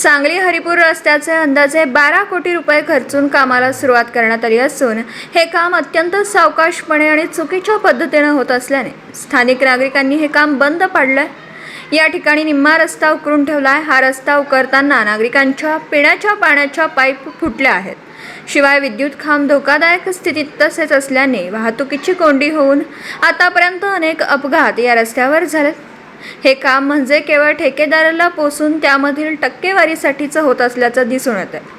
सांगली हरिपूर रस्त्याचे अंदाजे बारा कोटी रुपये खर्चून कामाला सुरुवात करण्यात आली असून हे काम अत्यंत सावकाशपणे आणि चुकीच्या पद्धतीनं होत असल्याने स्थानिक नागरिकांनी हे काम बंद पाडलंय. या ठिकाणी निम्मा रस्ता उकरून ठेवलाय. हा रस्ता उकरताना नागरिकांच्या पिण्याच्या पाण्याच्या पाईप फुटल्या आहेत. शिवाय विद्युत खांब धोकादायक स्थितीत तसेच असल्याने वाहतुकीची कोंडी होऊन आतापर्यंत अनेक अपघात या रस्त्यावर झालेत. हे काम म्हणजे केवळ ठेकेदाराला पोसून त्यामधील टक्केवारीसाठीचं होत असल्याचं दिसून येतं आहे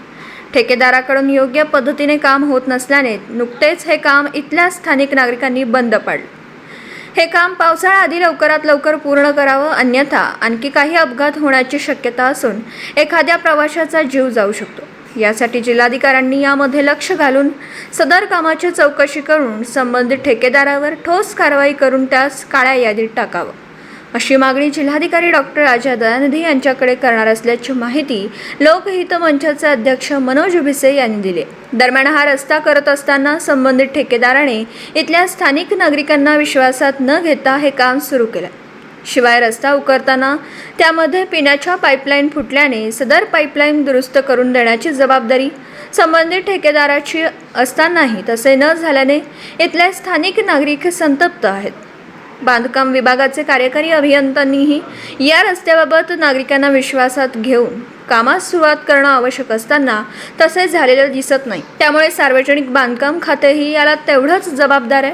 ठेकेदाराकडून योग्य पद्धतीने काम होत नसल्याने नुकतेच हे काम इथल्या स्थानिक नागरिकांनी बंद पाडले. हे काम पावसाळ्याआधी लवकरात लवकर पूर्ण करावं अन्यथा आणखी काही अपघात होण्याची शक्यता असून एखाद्या प्रवाशाचा जीव जाऊ शकतो. यासाठी जिल्हाधिकाऱ्यांनी यामध्ये लक्ष घालून सदर कामाची चौकशी करून संबंधित ठेकेदारावर ठोस कारवाई करून त्यास काळ्या यादीत टाकावं. अशी मागणी जिल्हाधिकारी डॉक्टर राजा दयानिधी यांच्याकडे करणार असल्याची माहिती लोकहित मंचाचे अध्यक्ष मनोज भिसे यांनी दिली. दरम्यान हा रस्ता करत असताना संबंधित ठेकेदाराने इथल्या स्थानिक नागरिकांना विश्वासात न घेता हे काम सुरू केलं. शिवाय रस्ता उकरताना त्यामध्ये पिण्याच्या पाईपलाईन फुटल्याने सदर पाईपलाईन दुरुस्त करून देण्याची जबाबदारी संबंधित ठेकेदाराची असतानाही तसे न झाल्याने इथले स्थानिक नागरिक संतप्त आहेत. बांधकाम विभागाचे कार्यकारी अभियंत्यांनीही या रस्त्याबाबत नागरिकांना विश्वासात घेऊन कामास सुरुवात करणं आवश्यक असताना तसे झालेलं दिसत नाही. त्यामुळे सार्वजनिक बांधकाम खातेही याला तेवढंच जबाबदार आहे.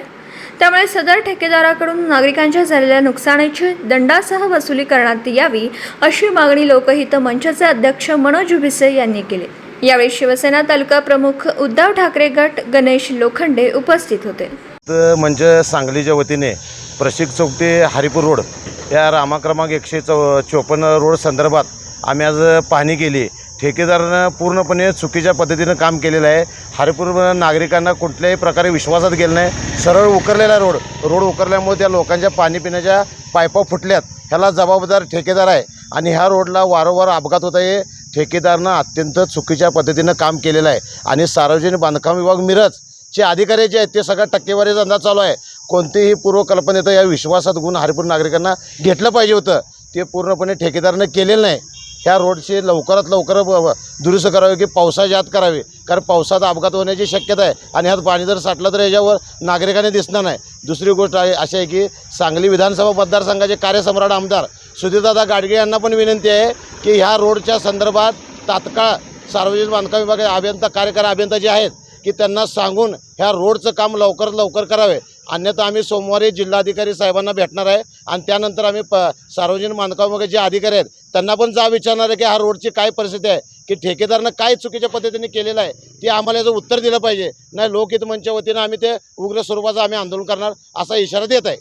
त्यामुळे सदर ठेकेदाराकडून नागरिकांच्या झालेल्या नुकसानीची दंडासह वसुली करण्यात यावी अशी मागणी लोकहित मंचाचे अध्यक्ष मनोज भिसे यांनी केली. यावेळी शिवसेना तालुका प्रमुख उद्धव ठाकरे गट गणेश लोखंडे उपस्थित होते. म्हणजे सांगलीच्या वतीने प्रशिक चौक ते हरिपूर रोड या रामा क्रमांक एकशे चौ चोपन्न रोड संदर्भात आम्ही आज पाहणी केली. ठेकेदारानं पूर्णपणे चुकीच्या पद्धतीनं काम केलेलं आहे. हरिपूर नागरिकांना कुठल्याही प्रकारे विश्वासात गेलं नाही. सरळ उकरलेला रोड रोड उकरल्यामुळे त्या लोकांच्या पाणी पिण्याच्या पायपा फुटल्यात. ह्याला जबाबदार ठेकेदार आहे आणि ह्या रोडला वारंवार अपघात होत आहे. ठेकेदारनं अत्यंत चुकीच्या पद्धतीनं काम केलेलं आहे. आणि सार्वजनिक बांधकाम विभाग मिरज चे अधिकारी जे आहेत ते सगळ्या टक्केवारीचा अंदाज चालू आहे. कोणतीही पूर्वकल्पनेत या विश्वासात गुण हरिपूर नागरिकांना घेतलं पाहिजे होतं. ते पूर्णपणे ठेकेदारनं केलेलं नाही. ह्या रोडचे लवकरात लवकर दुरुस्त करावे की पावसाच्या आत करावे. कारण पावसात अपघात होण्याची शक्यता आहे आणि ह्यात पाणी जर साठलं तर याच्यावर नागरिकांनी दिसणार नाही. दुसरी गोष्ट आहे अशी आहे की सांगली विधानसभा मतदारसंघाचे कार्यसम्राट आमदार सुधीरदादा गाडगे यांना पण विनंती आहे की ह्या रोडच्या संदर्भात तात्काळ सार्वजनिक बांधकाम विभागाचे अभियंता कार्यकारी अभियंता जे आहेत की त्यांना सांगून ह्या रोडचं काम लवकरात लवकर करावे. अन्यथा आम्ही सोमवारी जिल्हाधिकारी साहेबांना भेटणार आहे आणि त्यानंतर आम्ही प सार्वजनिक बांधकामामध्ये जे अधिकारी आहेत त्यांना पण जा विचारणार आहे की हा रोडची काय परिस्थिती आहे की ठेकेदारानं काय चुकीच्या पद्धतीने केलेलं आहे ते आम्हाला याचं उत्तर दिलं पाहिजे. नाही लोकहित मंचच्या वतीनं आम्ही ते उग्र स्वरूपाचं आम्ही आंदोलन करणार असा इशारा देत आहे.